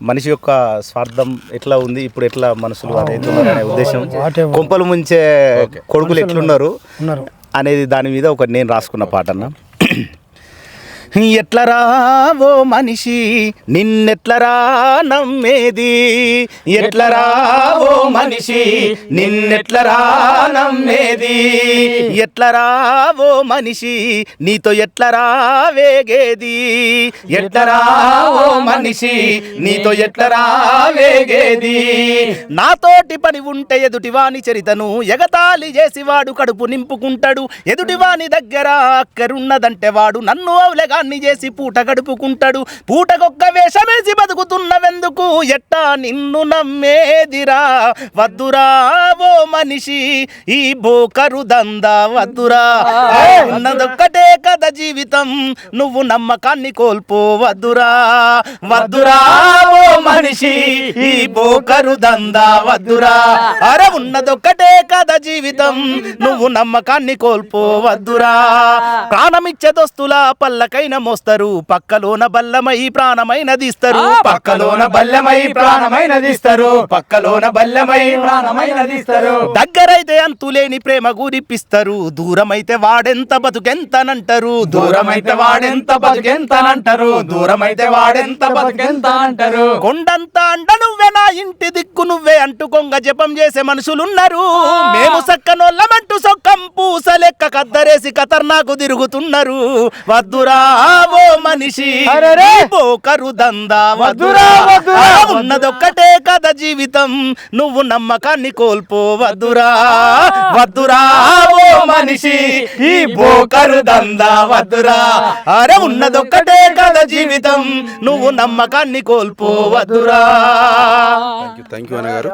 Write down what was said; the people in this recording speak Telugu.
మనిషి యొక్క స్వార్థం ఎట్లా ఉంది ఇప్పుడు ఎట్లా అనేది అనే ఉద్దేశం. కొంపలు ముంచే కొడుకులు ఎట్లున్నారు అనేది దాని మీద ఒక నేను రాసుకున్న పాట అన్న ఎట్లరా ఓ మనిషి? నిన్నెట్లరా నమ్మేది? ఎట్లరా ఓ మనిషి? నిన్నెట్లరా నమ్మేది? ఎట్లరా ఓ మనిషి? నీతో ఎట్లరా వేగేది? ఎట్లరా ఓ మనిషి? నీతో ఎట్లరా వేగేది? నాతోటి పని ఉంటే ఎదుటివాని చరితను ఎగతాళి చేసి వాడు కడుపు నింపుకుంటాడు. ఎదుటివాని దగ్గర అక్కరున్నదంటే వాడు నన్ను అవలగాన్ని చేసి పూట గడుపుకుంటాడు. పూటకొక్క వేషమేసి బతుకుతున్నవెందుకు? ఎట్టా నిన్ను నమ్మేదిరా? వద్దురా ఓ మనిషి ఈ బోకరు దందా వద్దురా? ఉన్నదొక్కటే కథ జీవితం నువ్వు నమ్మకాన్ని కోల్పోవద్దురా? వద్దురా ఓ మనిషి ఈ బోకరు దందా వద్దురా? అరే ఉన్నదొక్కటే కథ జీవితం నువ్వు నమ్మకాన్ని కోల్పోవద్దురా? ప్రాణమిచ్చే దోస్తుల పల్లకైన మోస్తారు పక్కలోన బల్లమై ప్రాణమైన తీస్తారు పక్కలోన బల్లెమై ప్రాణమైన తీస్తారు పక్కలోన బల్లెమై ప్రాణమైన తీస్తారు దగ్గరైతే అంతులేని ప్రేమ గురిపిస్తారు దూరమైతే వాడెంత బతుకెంతనంటారు. దూరమైతే వాడెంత బతుకెంతనంటారు దూరమైతే వాడెంత బతుకెంత అంటారు కొండంత అండ నువ్వే నా ఇంటి దిక్కు నువ్వే అంటూ కొంగ జపం చేసే మనుషులున్నారు. మేము సక్కనోళ్ళమంటూ సొక్కం పూస లెక్క కద్దరేసి ఖతర్నాకు తిరుగుతున్నారు. వద్దురా ఓ మనిషి! పోకరు దందా. వద్దురా, ఉన్నదొక్కటే కథ జీవితం. నువ్వు నమ్మకాన్ని కోల్పోవద్దురా వద్దురా ఓ మనిషి ఈ బోకరు దందా. వద్దురా అరే ఉన్నదొక్కటే కథ జీవితం. నువ్వు నమ్మకాన్ని కోల్పోవద్దురా థ్యాంక్ యూ అన్నగారు.